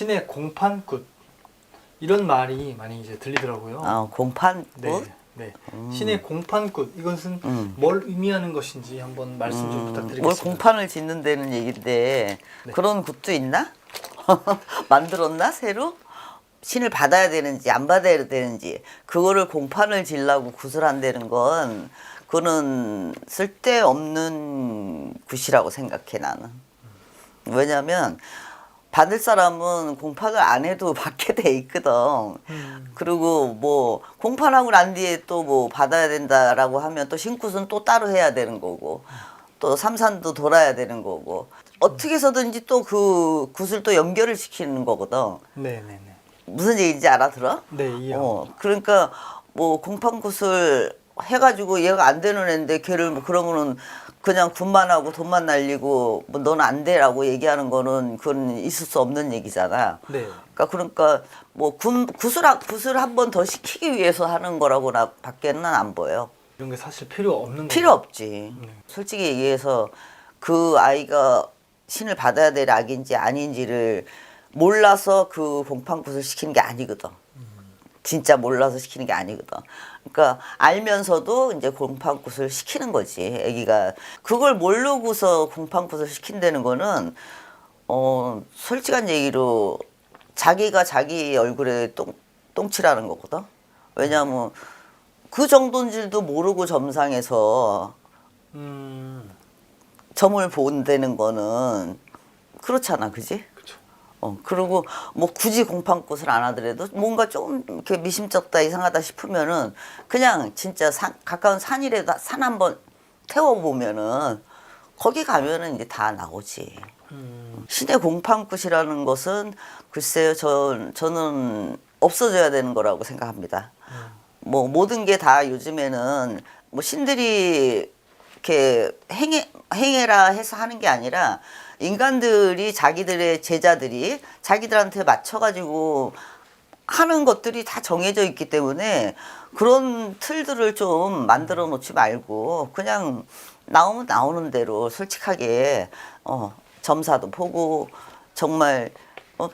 신의 공판굿 이런 말이 많이 이제 들리더라고요. 어, 공판 네, 굿? 네. 신의 공판굿 이것은 음. 뭘 의미하는 것인지 한번 말씀 좀 음, 부탁드리겠습니다. 뭘 공판을 짓는다는 얘긴데 네. 그런 굿도 있나? 만들었나 새로? 신을 받아야 되는지 안 받아야 되는지 그거를 공판을 지려고 굿을 한다는 건 그거는 쓸데없는 굿이라고 생각해 나는. 왜냐면 받을 사람은 공판을 안 해도 받게 돼 있거든. 음. 그리고 뭐 공판하고 난 뒤에 또 뭐 받아야 된다라고 하면 또 신굿은 또 따로 해야 되는 거고 또 삼산도 돌아야 되는 거고 어떻게 해서든지 또 그 굿을 또 연결을 시키는 거거든. 네, 네, 네. 무슨 얘기인지 알아들어? 네, 이해. 어, 그러니까 뭐 공판 굿을 해가지고 얘가 안 되는 애인데 걔를 뭐 거는 그냥 굿만 하고 돈만 날리고 뭐 너는 안 돼라고 얘기하는 거는 그건 있을 수 없는 얘기잖아. 네. 그러니까 그러니까 뭐 군, 하- 굿을 한번 더 시키기 위해서 하는 거라고 나 밖에는 안 보여. 이런 게 사실 필요 없는 필요 거죠. 없지. 네. 솔직히 얘기해서 그 아이가 신을 받아야 될 악인지 아닌지를 몰라서 그 공판굿을 시키는 게 아니거든. 진짜 몰라서 시키는 게 아니거든. 그러니까 알면서도 이제 공판굿을 시키는 거지. 애기가 그걸 모르고서 공판굿을 시킨다는 거는 어 솔직한 얘기로 자기가 자기 얼굴에 똥 똥칠하는 거거든. 왜냐하면 그 정도인 줄도 모르고 점상에서 음. 점을 본다는 거는 그렇잖아, 그지? 어, 그리고 뭐 굳이 공판 꽃을 안 하더라도 뭔가 좀 이렇게 미심쩍다 이상하다 싶으면은 그냥 진짜 산, 가까운 산이라도 산 한번 태워보면은 거기 가면은 이제 다 나오지. 음. 신의 공판꽃이라는 것은 글쎄요, 저, 저는 없어져야 되는 거라고 생각합니다. 뭐 모든 게 다 요즘에는 뭐 신들이 이렇게 행해, 행해라 해서 하는 게 아니라 인간들이 자기들의 제자들이 자기들한테 맞춰가지고 하는 것들이 다 정해져 있기 때문에 그런 틀들을 좀 만들어 놓지 말고 그냥 나오면 나오는 대로 솔직하게 어, 점사도 보고 정말 어,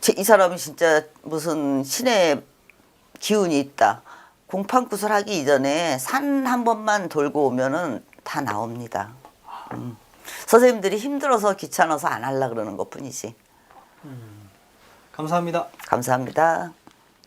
제- 이 사람이 진짜 무슨 신의 기운이 있다. 공판구슬 하기 이전에 산 한 번만 돌고 오면은 다 나옵니다. 음. 선생님들이 힘들어서 귀찮아서 안 하려 그러는 것 뿐이지. 감사합니다. 감사합니다.